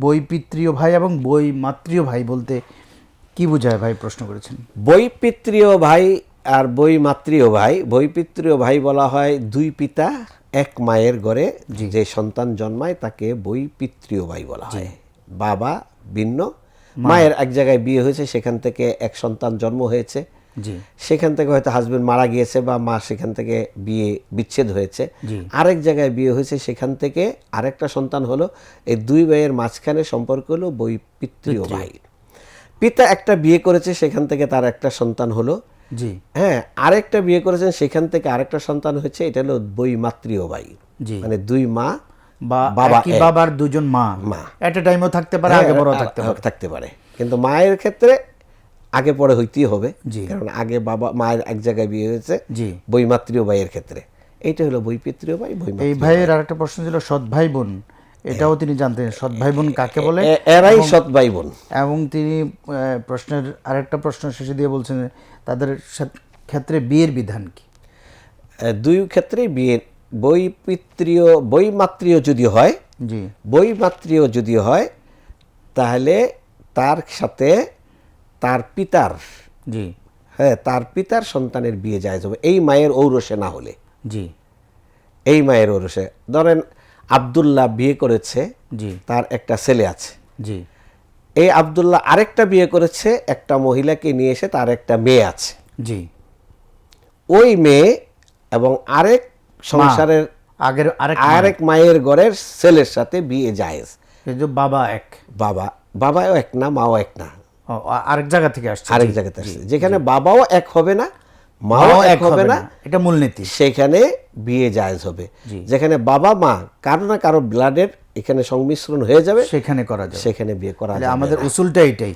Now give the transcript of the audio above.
বই পিতৃয় ভাই এবং বই মাতৃয় ভাই বলতে কি বোঝায় ভাই প্রশ্ন করেছেন? বৈপিত্রীয় ভাই আর বই মাতৃয় ভাই। বৈপিত্রীয় ভাই বলা হয় দুই পিতা এক মায়ের ঘরে যে সন্তান জন্মায় তাকে বৈপিত্রীয় ভাই বলা হয়। বাবা ভিন্ন মায়ের এক জায়গায় বিয়ে হয়েছে সেখান থেকে এক সন্তান জন্ম হয়েছে। সেখান থেকে হয়তো হাজবেন্ড মারা গিয়েছে বা মা সেখান থেকে বিয়ে বিচ্ছেদ হয়েছে। আরেক জায়গায় বিয়ে হয়েছে সেখান থেকে আরেকটা সন্তান হলো এই দুই ভাইয়ের মাঝখানে সম্পর্ক হলো বৈপিত্রীয় ভাই। পিতা একটা বিয়ে করেছে সেখান থেকে তার একটা সন্তান হলো। জি। হ্যাঁ আরেকটা বিয়ে করেছেন সেখান থেকে আরেকটা সন্তান হয়েছে এটা হলো বই মাতৃয় ভাই। মানে দুই মা বা বাবা বাবার দুজন মা। মা। এট টাইমও থাকতে পারে আগে বড় হ্যাঁ, থাকতে পারে। থাকতে পারে। কিন্তু মায়ের ক্ষেত্রে আগে পরে হইতেই হবে। জি। কারণ আগে বাবা মায়ের এক জায়গায় বিয়ে হয়েছে। জি। বৈমাতৃয় ভাইয়ের ক্ষেত্রে। এইটা হলো বৈপিত্রীয় ভাই বই এই ভাইয়ের আরেকটা প্রশ্ন ছিল সৎ ভাই বোন। এটাও তিনি জানতেন সৎ ভাই বোন কাকে বলে? এরাই সৎ ভাই বোন। এবং তিনি প্রশ্নের আরেকটা প্রশ্ন শেষে দিয়ে বলছেন তাদের ক্ষেত্রে বিয়ের বিধান কি? দুই ক্ষেত্রেই বিয়ে বৈপিত্রীয় বৈমাতৃয় যদি হয় জি। বৈমাতৃয় যদি হয় তাহলে তার সাথে তার পিতার জি। হ্যাঁ তার পিতার সন্তানের বিয়ে যায় যাবে এই মায়ের ঔরসে না হলে। জি। এই মায়ের ঔরসে। ধরেন আব্দুল্লাহ বিয়ে করেছে জি। তার একটা ছেলে আছে। জি। এই আব্দুল্লাহ আরেকটা বিয়ে করেছে একটা মহিলাকে নিয়ে এসে তার একটা মেয়ে আছে। জি। ওই মেয়ে এবং আরেক সংসারের আগের আরেক আরেক মায়ের ঘরের ছেলের সাথে বিয়ে যায় যে বাবা এক। বাবা বাবাও এক না মাও এক না। আরেক জায়গা থেকে আসছে আরেক জায়গাতে আসছে। যেখানে বাবাও এক হবে না মাও এক হবে না এটা মূলনীতি। সেখানে বিয়ে জায়েজ হবে। যেখানে বাবা মা কারও না কারও ব্লাডের এখানে সংমিশ্রণ হয়ে যাবে সেখানে করা যাবে। সেখানে বিয়ে করা আমাদের। উসুলটা এটাই।